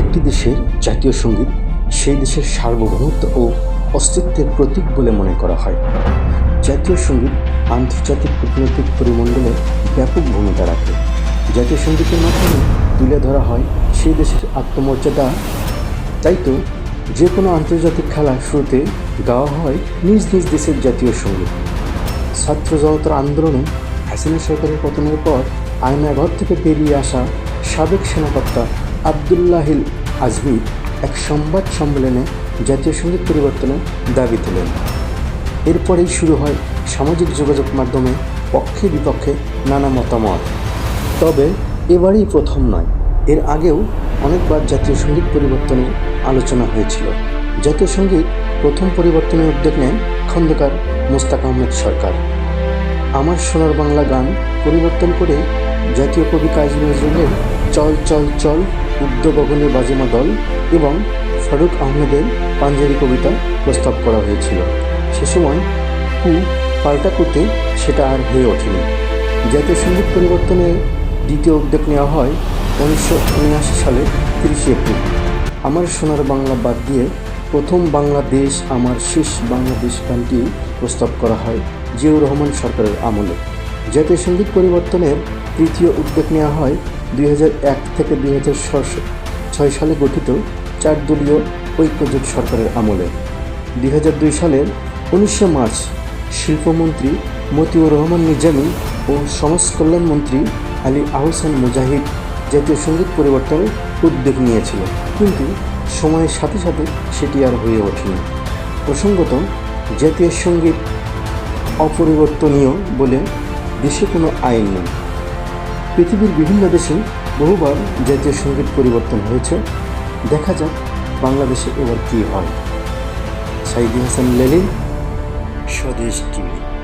একটি দেশের জাতীয় সংগীত সেই দেশের সার্বভৌমত্ব ও অস্তিত্বের প্রতীক বলে মনে করা হয়। জাতীয় সংগীত আন্তর্জাতিক কূটনৈতিক পরিমণ্ডলে ব্যাপক ভূমিকা রাখে। জাতীয় সঙ্গীতের মাধ্যমে তুলে ধরা হয় সেই দেশের আত্মমর্যাদা। তাই তো যে কোনো আন্তর্জাতিক খেলার শুরুতে গাওয়া হয় নিজ নিজ দেশের জাতীয় সংগীত। ছাত্র জনতার আন্দোলনে হাসিনা সরকারের পতনের পর আয়নাঘর থেকে বেরিয়ে আসা সাবেক সেনাকর্তা আবদুল্লাহিল আজমি এক সংবাদ সম্মেলনে জাতীয় সংগীত পরিবর্তনের দাবি তোলেন। এরপরেই শুরু হয় সামাজিক যোগাযোগ মাধ্যমে পক্ষে বিপক্ষে নানা মতামত। তবে এবারই প্রথম নয়, এর আগেও অনেকবার জাতীয় সংগীত পরিবর্তনের আলোচনা হয়েছিল। জাতীয় সংগীত প্রথম পরিবর্তনের উদ্যোগ নেন খন্দকার মোস্তাক আহমেদ সরকার। আমার সোনার বাংলা গান পরিবর্তন করে জাতীয় কবি কাজী নজরুলের চল চল চল উদ্যোগগণে বাজেমা দল এবং ফারুক আহমেদের পাঞ্জাবি কবিতা প্রস্তাব করা হয়েছিল। সে সময় কু পাল্টা কুতে সেটা আর হয়ে ওঠেনি। জাতীয় সংগীত পরিবর্তনের দ্বিতীয় উদ্যোগ নেওয়া হয় উনিশশো উনআশি সালের তিরিশে এপ্রিল। আমার সোনার বাংলা বাদ দিয়ে প্রথম বাংলাদেশ, আমার শেষ বাংলাদেশ গানটি প্রস্তাব করা হয় জিয়াউর রহমান সরকারের আমলে। জাতীয় সংগীত পরিবর্তনের তৃতীয় উদ্যোগ নেওয়া হয় দুই থেকে দুই ছয় সালে গঠিত চার দলীয় ঐক্যজোট সরকারের আমলে। দুই হাজার দুই সালের উনিশে মার্চ শিল্পমন্ত্রী মতিউর রহমান নিজামী ও সমাজ কল্যাণ মন্ত্রী আলী আহসান মুজাহিদ জাতীয় সংগীত পরিবর্তনের উদ্যোগ নিয়েছিল। কিন্তু সময়ের সাথে সাথে সেটি আর হয়ে ওঠেনি। প্রসঙ্গত, জাতীয় সংগীত অপরিবর্তনীয় বলে দেশে কোনো আইন নেই। পৃথিবীর বিভিন্ন দেশে বহুবার জাতীয় সংগীত পরিবর্তন হয়েছে। দেখা যাক বাংলাদেশে এবার কী হয়। সাইদি হাসান লেলিন স্বদেশ টিভি।